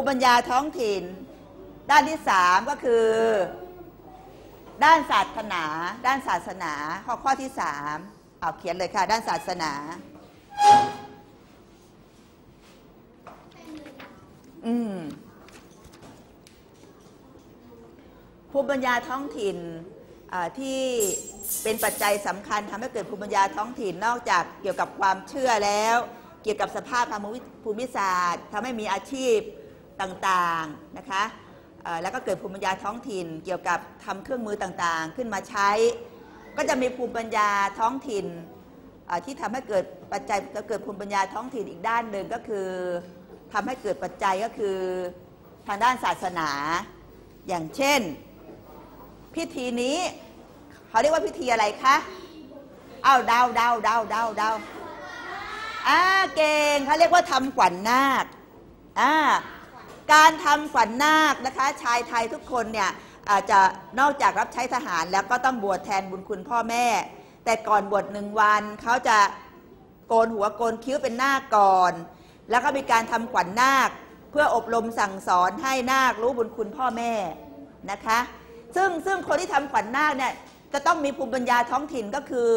ภูมิปัญญาท้องถิ่น ด้านที่สามก็คือ ด้านศาสนา ด้านศาสนาข้อข้อที่สามเอาเขียนเลยค่ะ ด้านศาสนา อืมภูมิปัญญาท้องถิ่นอ่าที่เป็นปัจจัยสำคัญทำให้เกิดภูมิปัญญาท้องถิ่นนอกจากเกี่ยวกับความเชื่อแล้ว เกี่ยวกับสภาพภูมิศาสตร์ทำให้มีอาชีพ ต่างๆนะคะแล้วก็เกิดภูมิปัญญาท้องถิ่น เกี่ยวกับทำเครื่องมือต่างๆ ขึ้นมาใช้ ก็จะมีภูมิปัญญาท้องถิ่นที่ทำให้เกิดปัจจัยเกิดภูมิปัญญาท้องถิ่นอีกด้านหนึ่งก็คือทำให้เกิดปัจจัยก็คือทางด้านศาสนา อย่างเช่น พิธีนี้เขาเรียกว่าพิธีอะไรคะเอาเดาเดาเดาเดาเดาอ่าเก่งเขาเรียกว่าทำขวัญนาคอ่า การทำขวัญนาคนะคะ ชายไทยทุกคนเนี่ยอาจจะนอกจากรับใช้ทหารแล้วก็ต้องบวชแทนบุญคุณพ่อแม่ แต่ก่อนบวชหนึ่งวันเขาจะโกนหัวโกนคิ้วเป็นนาคก่อน แล้วก็มีการทำขวัญนาค เพื่ออบรมสั่งสอนให้นาครู้บุญคุณพ่อแม่นะคะ ซึ่งซึ่งคนที่ทำขวัญนาคเนี่ยจะต้องมีภูมิปัญญาท้องถิ่นก็คือ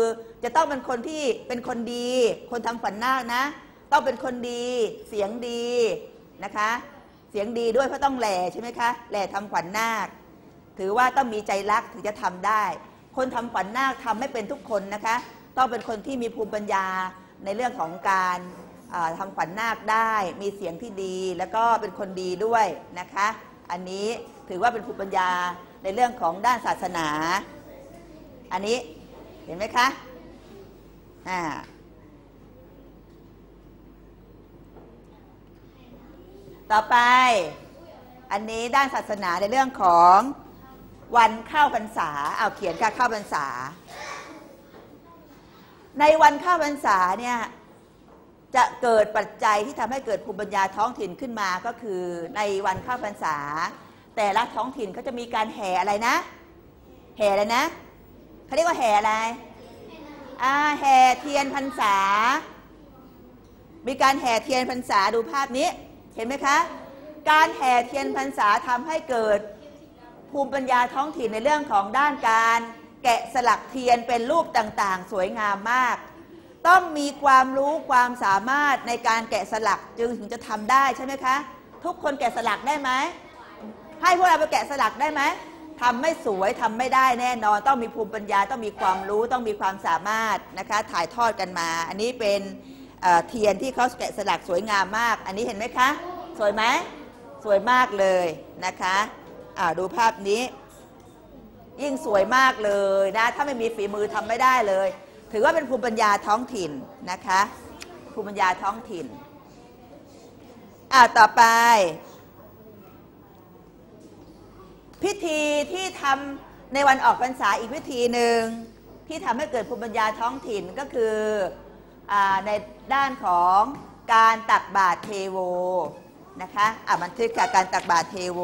จะต้องเป็นคนที่เป็นคนดี คนทำขวัญนาคนะ ต้องเป็นคนดีเสียงดีนะคะ เสียงดีด้วยเพราะต้องแหล่ใช่ไหมคะแหล่ทำขวัญนาค ถือว่าต้องมีใจรักถึงจะทำได้ คนทำขวัญนาคทำไม่เป็นทุกคนนะคะ ต้องเป็นคนที่มีภูมิปัญญาในเรื่องของการทำขวัญนาคได้ มีเสียงที่ดี แล้วก็เป็นคนดีด้วยนะคะ อันนี้ถือว่าเป็นภูมิปัญญาในเรื่องของด้านศาสนา อันนี้เห็นไหมคะอ่า ต่อไปอันนี้ด้านศาสนาในเรื่องของวันเข้าพรรษา เอาเขียนค่ะเข้าพรรษา ในวันเข้าพรรษาเนี่ยจะเกิดปัจจัยที่ทำให้เกิดภูมิปัญญาท้องถิ่นขึ้นมาก็คือในวันเข้าพรรษา แต่ละท้องถิ่นเขาจะมีการแห่อะไรนะ แห่อะไรนะเขาเรียกว่าแห่อะไรอ่าแห่เทียนพรรษา มีการแห่เทียนพรรษาดูภาพนี้ เห็นไหมคะ การแห่เทียนพรรษาทำให้เกิดภูมิปัญญาท้องถิ่นในเรื่องของด้านการแกะสลักเทียนเป็นรูปต่างๆ สวยงามมาก ต้องมีความรู้ความสามารถในการแกะสลักจึงถึงจะทำได้ใช่ไหมคะ ทุกคนแกะสลักได้ไหมให้พวกเราไปแกะสลักได้ไหมทำไม่สวยทำไม่ได้แน่นอน ต้องมีภูมิปัญญาต้องมีความรู้ต้องมีความสามารถนะคะ ถ่ายทอดกันมา อันนี้เป็น เทียนที่เขาแกะสลักสวยงามมาก อันนี้เห็นไหมคะ สวยไหมสวยมากเลยนะคะะดูภาพนี้ ยิ่งสวยมากเลยนะถ้าไม่มีฝีมือทำไม่ได้เลย ถือว่าเป็นภูมิปัญญาท้องถิ่นนะคะ ภูมิปัญญาท้องถิ่นอ่าต่อไป พิธีที่ทำในวันออกพรรษาอีกพิธีหนึ่งที่ทำให้เกิดภูมิปัญญาท้องถิ่นก็คือ ในด้านของการตักบาตรเทโวนะคะอะบันทึกกับการตักบาตรเทโว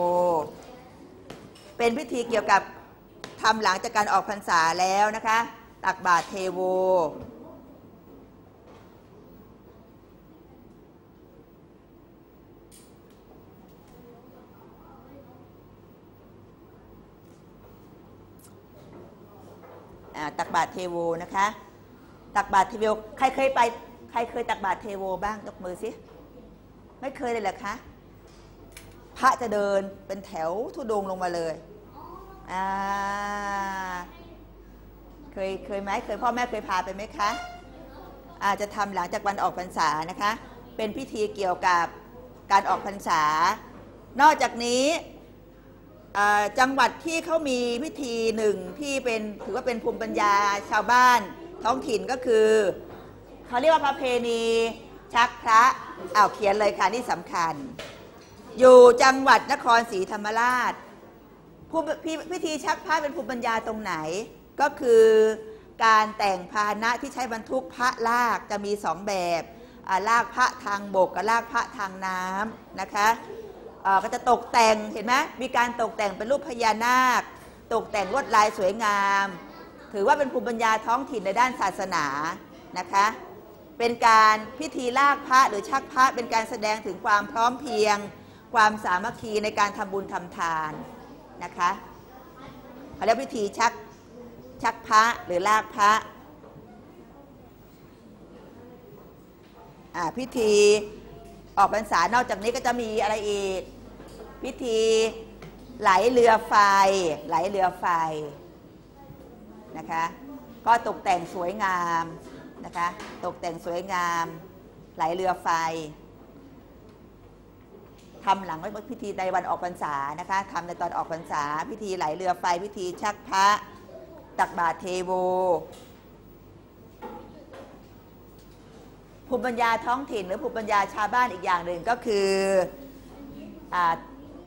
เป็นพิธีเกี่ยวกับทำหลังจากการออกพรรษาแล้วนะคะ ตักบาตรเทโว ตักบาตรเทโวนะคะ ตักบาตรเทโวใครเคยไป ใครเคยตักบาตรเทโวบ้างยกมือสิไม่เคยเลยเหรอคะพระจะเดินเป็นแถวทุดงลงมาเลยอ่าเคยเคยไหมเคยพ่อแม่เคยพาไปไหมคะอาจจะทำหลังจากวันออกพรรษานะคะ เป็นพิธีเกี่ยวกับการออกพรรษา นอกจากนี้จังหวัดที่เขามีพิธีหนึ่งที่เป็นถือว่าเป็นภูมิปัญญาชาวบ้าน ท้องถิ่นก็คือเขาเรียกว่าประเพณีชักพระอ้าวเขียนเลยค่ะนี่สำคัญ อยู่จังหวัดนครศรีธรรมราชพิธีชักพระเป็นภูมิปัญญาตรงไหน ก็คือการแต่งพาหนะที่ใช้บรรทุกพระลากจะมีสองแบบลากพระทางบกกับลากพระทางน้ำนะคะก็จะตกแต่งเห็นไหมมีการตกแต่งเป็นรูปพญานาค ตกแต่งลวดลายสวยงาม ถือว่าเป็นภูมิปัญญาท้องถิ่นในด้านศาสนานะคะ เป็นการพิธีลากพระหรือชักพระเป็นการแสดงถึงความพร้อมเพียง ความสามัคคีในการทำบุญทำทานนะคะเขาเรียกพิธีชักชักพระหรือลากพระอ่าพิธีออกพรรษานอกจากนี้ก็จะมีอะไรอีก พิธีไหลเรือไฟ ไหลเรือไฟ นะคะ ก็ตกแต่งสวยงามนะคะ ตกแต่งสวยงามไหลเรือไฟทำหลังไว้พิธีในวันออกพรรษานะคะทำในตอนออกพรรษา พิธีไหลเรือไฟ พิธีชักพระ ตักบาตรเทโว ภูมิปัญญาท้องถิ่นหรือภูมิปัญญาชาวบ้านอีกอย่างหนึ่งก็คืออ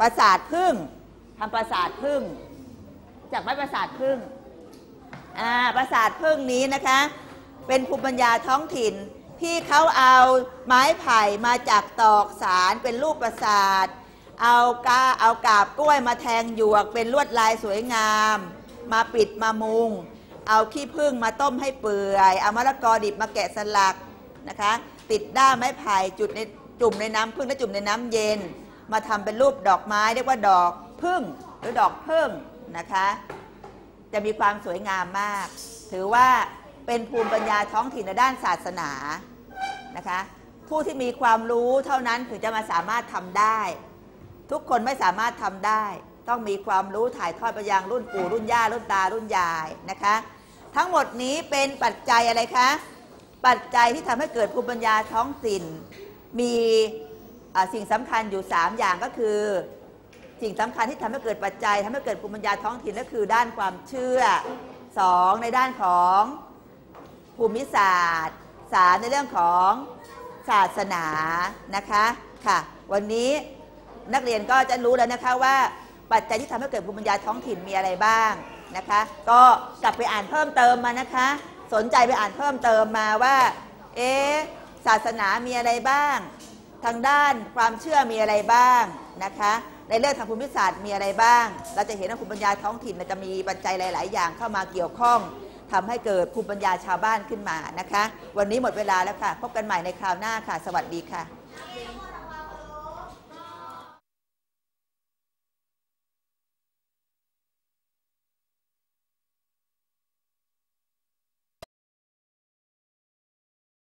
ปราสาทพึ่งทำปราสาทพึ่ง จากไม้ปราสาทพึ่ง ปราสาทพึ่งนี้นะคะ เป็นภูมิปัญญาท้องถิ่นที่เขาเอาไม้ไผ่มาจากตอกสารเป็นรูปปราสาท เอากาเอากาบกล้วยมาแทงหยวก เป็นลวดลายสวยงาม มาปิดมามุง เอาขี้ผึ้งมาต้มให้เปื่อย เอามะละกอดิบมาแกะสลักนะคะ ติดด้ามไม้ไผ่จุดในจุ่มในน้ำผึ้งและจุ่มในน้ำเย็น มาทำเป็นรูปดอกไม้เรียกว่าดอกพึ่งหรือดอกพึ่งนะคะ จะมีความสวยงามมาก ถือว่าเป็นภูมิปัญญาท้องถิ่นในด้านศาสนานะคะ ผู้ที่มีความรู้เท่านั้นถึงจะมาสามารถทำได้ ทุกคนไม่สามารถทำได้ ต้องมีความรู้ถ่ายทอดไปยังรุ่นปู่รุ่นย่ารุ่นตารุ่นยายนะคะ ทั้งหมดนี้เป็นปัจจัยอะไรคะปัจจัยที่ทำให้เกิดภูมิปัญญาท้องถิ่น มีสิ่งสำคัญอยู่ 3 อย่างก็คือ สิ่งสำคัญที่ทำให้เกิดปัจจัยทำให้เกิดภูมิปัญญาท้องถิ่นก็คือด้านความเชื่อ 2 ในด้านของภูมิศาสตร์ 3 ในเรื่องของศาสนานะคะค่ะ วันนี้นักเรียนก็จะรู้แล้วนะคะว่าปัจจัยที่ทำให้เกิดภูมิปัญญาท้องถิ่นมีอะไรบ้างนะคะ ก็กลับไปอ่านเพิ่มเติมมานะคะ สนใจไปอ่านเพิ่มเติมมาว่า เอ๊ะศาสนามีอะไรบ้าง ทางด้านความเชื่อมีอะไรบ้างนะคะ ในเรื่องทางภูมิศาสตร์มีอะไรบ้าง เราจะเห็นว่าภูมิปัญญาท้องถิ่นเนี่ยจะมีปัจจัยหลาย ๆ อย่างเข้ามาเกี่ยวข้องทำให้เกิดภูมิปัญญาชาวบ้านขึ้นมานะคะ วันนี้หมดเวลาแล้วค่ะ พบกันใหม่ในคราวหน้าค่ะ สวัสดีค่ะ